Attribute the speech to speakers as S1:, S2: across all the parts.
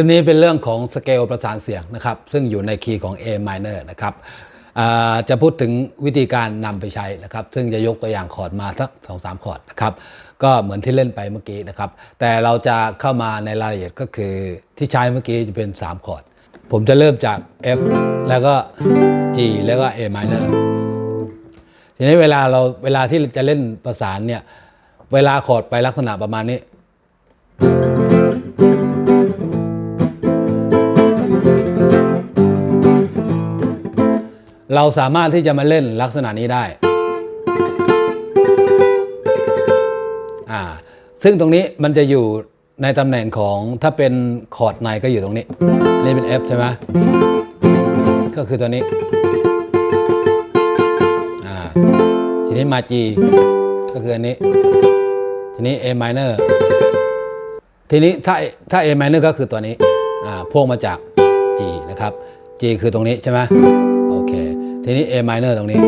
S1: คืนนี้เป็นเรื่องของสเกลประสานเสียงนะครับ ซึ่งอยู่ในคีย์ของ A minor นะครับ จะพูดถึงวิธีการนำไปใช้นะครับ ซึ่งจะยกตัวอย่างคอร์ดมาสักสองสามคอร์ดนะครับ ก็เหมือนที่เล่นไปเมื่อกี้นะครับ แต่เราจะเข้ามาในรายละเอียดก็คือที่ใช้เมื่อกี้จะเป็น 3 คอร์ด ผมจะเริ่มจาก F แล้วก็ G แล้วก็ A minor ทีนี้เวลาเราเวลาที่จะเล่นประสานเนี่ย เวลาคอร์ดไปลักษณะประมาณนี้ เราสามารถที่จะมาเล่นลักษณะนี้ได้อ่าซึ่งตรงนี้มันจะอยู่ในตำแหน่งของถ้าเป็นคอร์ดในก็อยู่ตรงนี้ นี่เป็น F ใช่ไหมก็คือตัวนี้อ่าทีนี้มา G ก็คืออันนี้ ทีนี้ A minor ทีนี้ถ้าถ้า A minor ก็คือตัวนี้อ่าพ่วงมาจาก G นะครับ G คือตรงนี้ใช่ไหม ทีนี้ A minor ตรงนี้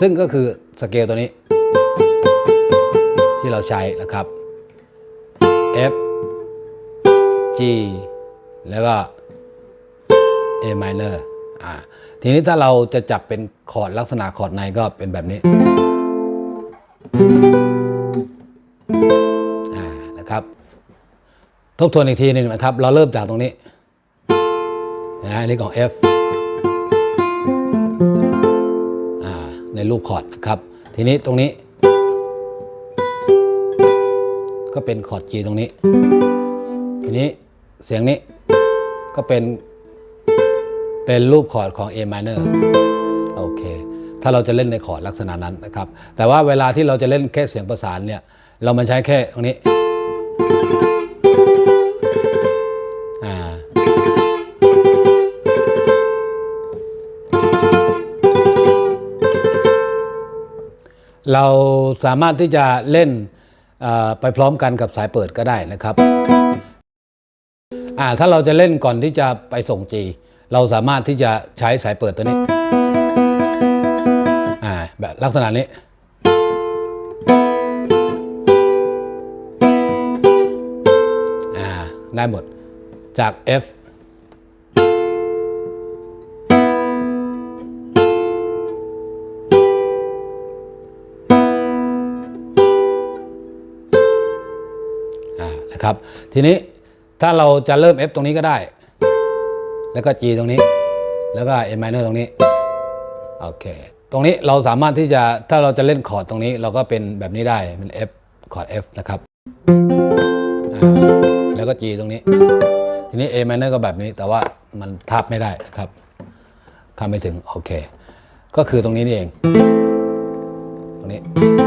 S1: ซึ่งก็คือสเกลตัวนี้ ที่เราใช้นะครับ F G แล้วก็ A minor อ่าทีนี้ถ้าเราจะจับเป็นคอร์ดลักษณะคอร์ดในก็เป็นแบบนี้อ่านะครับ ทบทวนอีกทีหนึ่งนะครับ เราเริ่มจากตรงนี้นะอันนี้ของ F รูปคอร์ดครับ ทีนี้ตรงนี้ ก็เป็นคอร์ด G ตรงนี้ ทีนี้เสียงนี้ก็เป็นเป็นรูปคอร์ดของ A minor โอเค ถ้าเราจะเล่นในคอร์ดลักษณะนั้นนะครับ แต่ว่าเวลาที่เราจะเล่นแค่เสียงประสานเนี่ย เรามันใช้แค่ตรงนี้ เราสามารถที่จะเล่นไปพร้อมกันกับสายเปิดก็ได้นะครับถ้าเราจะเล่นก่อนที่จะไปส่งจีเราสามารถที่จะใช้สายเปิดตัวนี้แบบลักษณะนี้ได้หมดจาก F นะครับ ทีนี้ถ้าเราจะเริ่ม F ตรงนี้ก็ได้ แล้วก็ G ตรงนี้ แล้วก็ A minor ตรงนี้ โอเค ตรงนี้เราสามารถที่จะถ้าเราจะเล่นคอร์ดตรงนี้ เราก็เป็นแบบนี้ได้เป็น F คอร์ด F นะครับ แล้วก็ G ตรงนี้ ทีนี้ A minor ก็แบบนี้ แต่ว่ามันทับไม่ได้นะครับทำไม่ถึง โอเค ก็คือตรงนี้นี่เอง ตรงนี้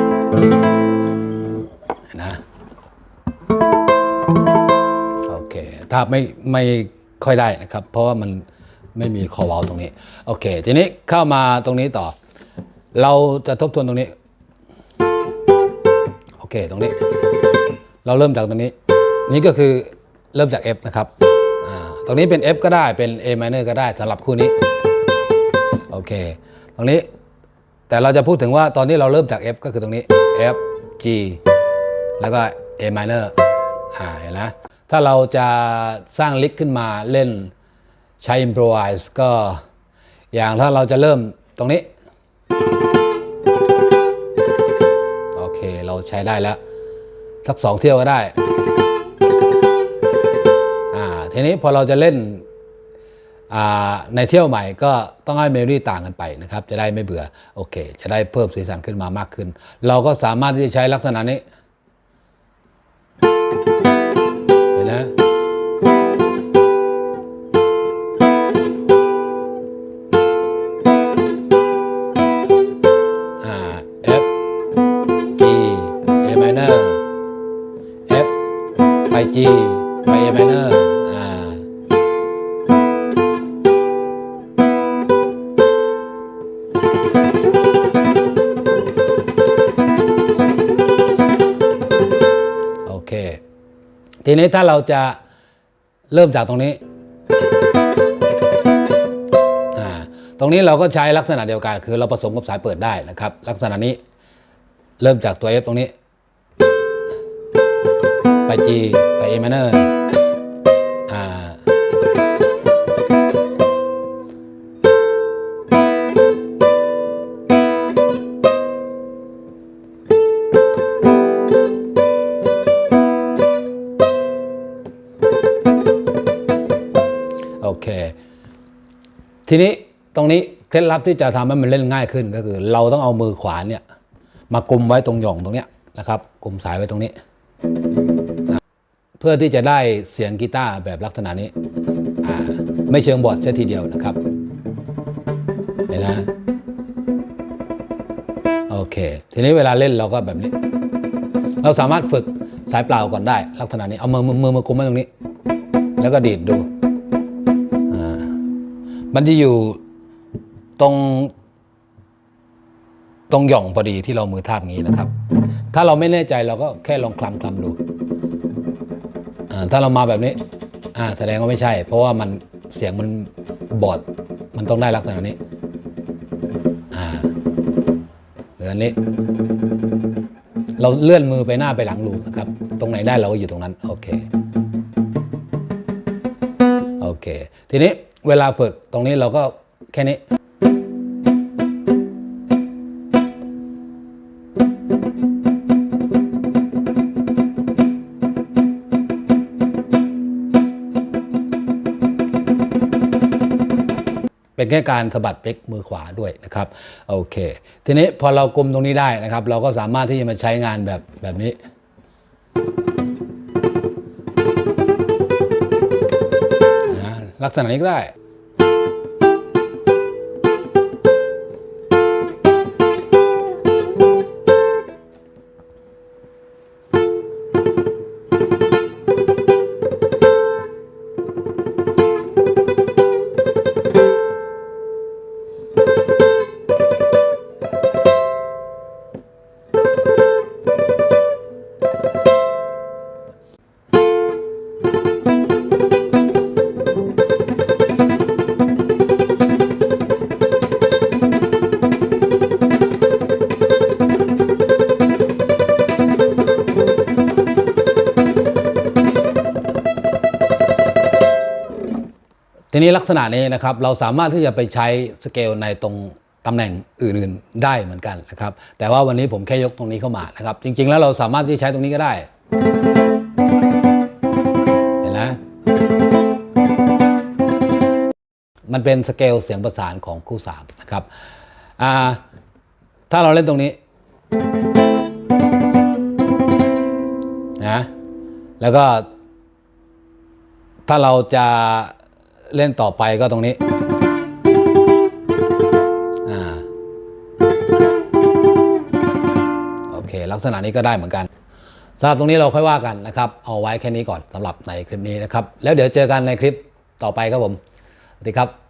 S1: คถ้าไม่ไม่ค่อยได้นะครับ เพราะว่ามันไม่มีคอเวลตรงนี้ โอเค ทีนี้เข้ามาตรงนี้ต่อ เราจะทบทวนตรงนี้ โอเค ตรงนี้ เราเริ่มจากตรงนี้ นี่ก็คือเริ่มจาก F นะครับตรงนี้เป็น F ก็ได้เป็น A minor ก็ได้สำหรับคู่นี้ โอเค ตรงนี้ แต่เราจะพูดถึงว่าตอนที่เราเริ่มจาก F ก็คือตรงนี้ F G แล้วก็ A minor อ่าเห็นไหมถ้าเราจะสร้างลิกขึ้นมาเล่นใช้ improvise ก็อย่างถ้าเราจะเริ่มตรงนี้ โอเคเราใช้ได้แล้ว สักสองเที่ยวก็ได้ อ่าทีนี้พอเราจะเล่นในเที่ยวใหม่ก็ต้องให้เมโลดี้ต่างกันไปนะครับ จะได้ไม่เบื่อ โอเค จะได้เพิ่มสีสันขึ้นมามากขึ้น เราก็สามารถที่จะใช้ลักษณะนี้ นี้ถ้าเราจะเริ่มจากตรงนี้ ตรงนี้เราก็ใช้ลักษณะเดียวกัน คือเราผสมกับสายเปิดได้นะครับ ลักษณะนี้เริ่มจากตัว F ตรงนี้ ไป G ไป A minor ทีนี้ตรงนี้เคล็ดลับที่จะทำให้มันเล่นง่ายขึ้นก็คือ เราต้องเอามือขวาเนี่ยมากุมไว้ตรงหย่องตรงเนี้ยนะครับกุมสายไว้ตรงนี้นะเพื่อที่จะได้เสียงกีตาร์แบบลักษณะนี้ ไม่เชิงบอดเสียทีเดียวนะครับเห็นนะโอเค ทีนี้เวลาเล่นเราก็แบบนี้ เราสามารถฝึกสายเปล่าก่อนได้ ลักษณะนี้เอามือมือมือมากุมไว้ตรงนี้ แล้วก็ดีดดู มันจะอยู่ตรง ตรงหย่องพอดีที่เรามือทาบงี้นะครับ ถ้าเราไม่แน่ใจเราก็แค่ลองคลำคลำดู ถ้าเรามาแบบนี้อ่าแสดงว่าไม่ใช่ เพราะว่ามันเสียงมันบอด มันต้องได้ลักษณะนี้อ่าเหลืออันนี้ เราเลื่อนมือไปหน้าไปหลังลูกนะครับ ตรงไหนได้เราก็อยู่ตรงนั้น โอเค โอเค ทีนี้ เวลาฝึกตรงนี้เราก็แค่นี้ เป็นแค่การสะบัดเป๊กมือขวาด้วยนะครับโอเค ทีนี้พอเรากลมตรงนี้ได้นะครับ เราก็สามารถที่จะมาใช้งานแบบแบบนี้ นะลักษณะ ทีนี้ลักษณะนี้นะครับเราสามารถที่จะไปใช้สเกลในตรงตำแหน่งอื่นๆได้เหมือนกันนะครับ แต่ว่าวันนี้ผมแค่ยกตรงนี้เข้ามานะครับ จริงๆ แล้วเราสามารถที่จะใช้ตรงนี้ก็ได้ เห็นไหมมันเป็นสเกลเสียงประสานของคู่สามนะครับถ้าเราเล่นตรงนี้นะแล้วก็ถ้าเราจะ เล่นต่อไปก็ตรงนี้อ่าโอเค ลักษณะนี้ก็ได้เหมือนกันสำหรับตรงนี้เราค่อยว่ากันนะครับ เอาไว้แค่นี้ก่อนสำหรับในคลิปนี้นะครับ แล้วเดี๋ยวเจอกันในคลิปต่อไปครับผม สวัสดีครับ